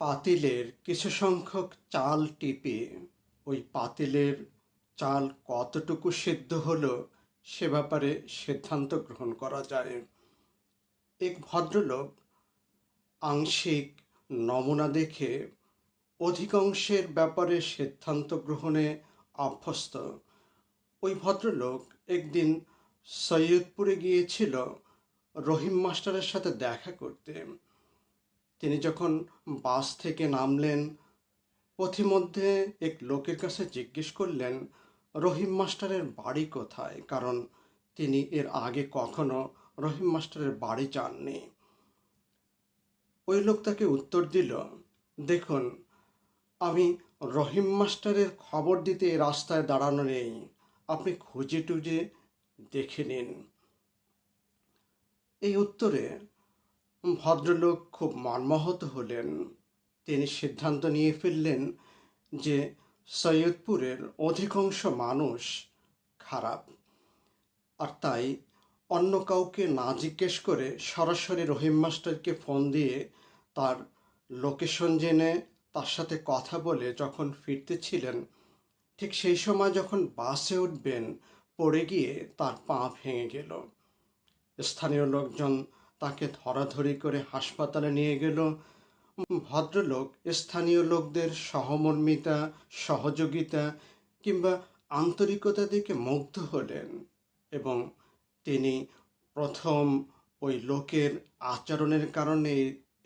পাতিলের কিছু সংখ্যক চাল টিপে, ওই পাতিলের চাল কতটুকু সিদ্ধ হলো সে ব্যাপারে সিদ্ধান্ত গ্রহণ করা যায়। এক ভদ্রলোক আংশিক নমুনা দেখে অধিকাংশের ব্যাপারে সিদ্ধান্ত গ্রহণে অভ্যস্ত ওই ভদ্রলোক একদিন সৈয়দপুরে গিয়েছিল রহিম মাস্টারের সাথে দেখা করতে। তিনি যখন বাস থেকে নামলেন, পথিমধ্যে এক লোকের কাছে জিজ্ঞেস করলেন, রহিম মাস্টারের বাড়ি কোথায়? কারণ তিনি এর আগে কখনো রহিম মাস্টারের বাড়ি যাননি ওই লোক তাকে উত্তর দিল, দেখুন, আমি রহিম মাস্টারের খবর দিতে রাস্তায় দাঁড়ানো নেই। আপনি খুঁজে টুজে দেখে নিন। এই উত্তরে ভদ্রলোক খুব মর্মাহত হলেন। তিনি সিদ্ধান্ত নিয়ে ফেললেন যে সৈয়দপুরের অধিকাংশ মানুষ খারাপ। আর তাই অন্য কাউকে না জিজ্ঞেস করে সরাসরি রহিম মাস্টারকে ফোন দিয়ে তার লোকেশন জেনে তার সাথে কথা বলে যখন ফিরতেছিলেন ঠিক সেই সময় যখন বাসে উঠবেন, পড়ে গিয়ে তার পা ভেঙে গেল। স্থানীয় লোকজন তাকে ধরাধরি করে হাসপাতালে নিয়ে গেল। ভদ্রলোক, স্থানীয় লোকদের সহমর্মিতা, সহযোগিতা কিংবা আন্তরিকতা দেখে মুগ্ধ হলেন এবং তিনি প্রথম ওই লোকের আচরণের কারণে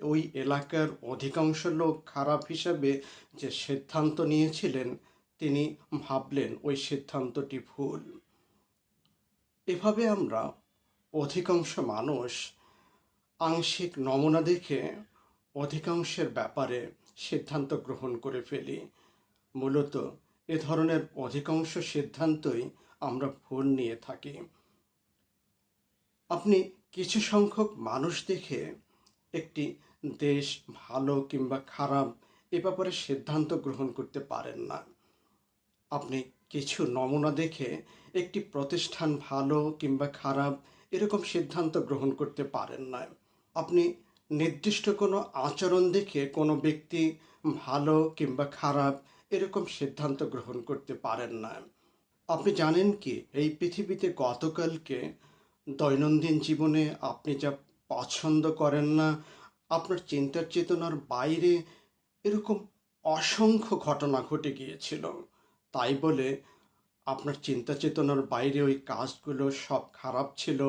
ওই এলাকার অধিকাংশ লোক খারাপ হিসাবে যে সিদ্ধান্ত নিয়েছিলেন, তিনি ভাবলেন ওই সিদ্ধান্তটি ভুল। এভাবে আমরা অধিকাংশ মানুষ আংশিক নমুনা দেখে অধিকাংশের ব্যাপারে সিদ্ধান্ত গ্রহণ করে ফেলি। মূলত এ ধরনের অধিকাংশ সিদ্ধান্তই আমরা ভুল নিয়ে থাকি। আপনি কিছু সংখ্যক মানুষ দেখে একটি দেশ ভালো কিংবা খারাপ এ ব্যাপারে সিদ্ধান্ত গ্রহণ করতে পারেন না। আপনি কিছু নমুনা দেখে একটি প্রতিষ্ঠান ভালো কিংবা খারাপ এরকম সিদ্ধান্ত গ্রহণ করতে পারেন না। আপনি নির্দিষ্ট কোনো আচরণ দেখে কোনো ব্যক্তি ভালো কিংবা খারাপ এরকম সিদ্ধান্ত গ্রহণ করতে পারেন না। আপনি জানেন কি, এই পৃথিবীতে গতকালকে দৈনন্দিন জীবনে আপনি যা পছন্দ করেন না, আপনার চিন্তার চেতনার বাইরে এরকম অসংখ্য ঘটনা ঘটে গিয়েছিল। তাই বলে আপনার চিন্তা চেতনার বাইরে ওই কাজগুলো সব খারাপ ছিল,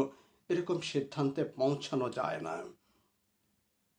এরকম সিদ্ধান্তে পৌঁছানো যায় না।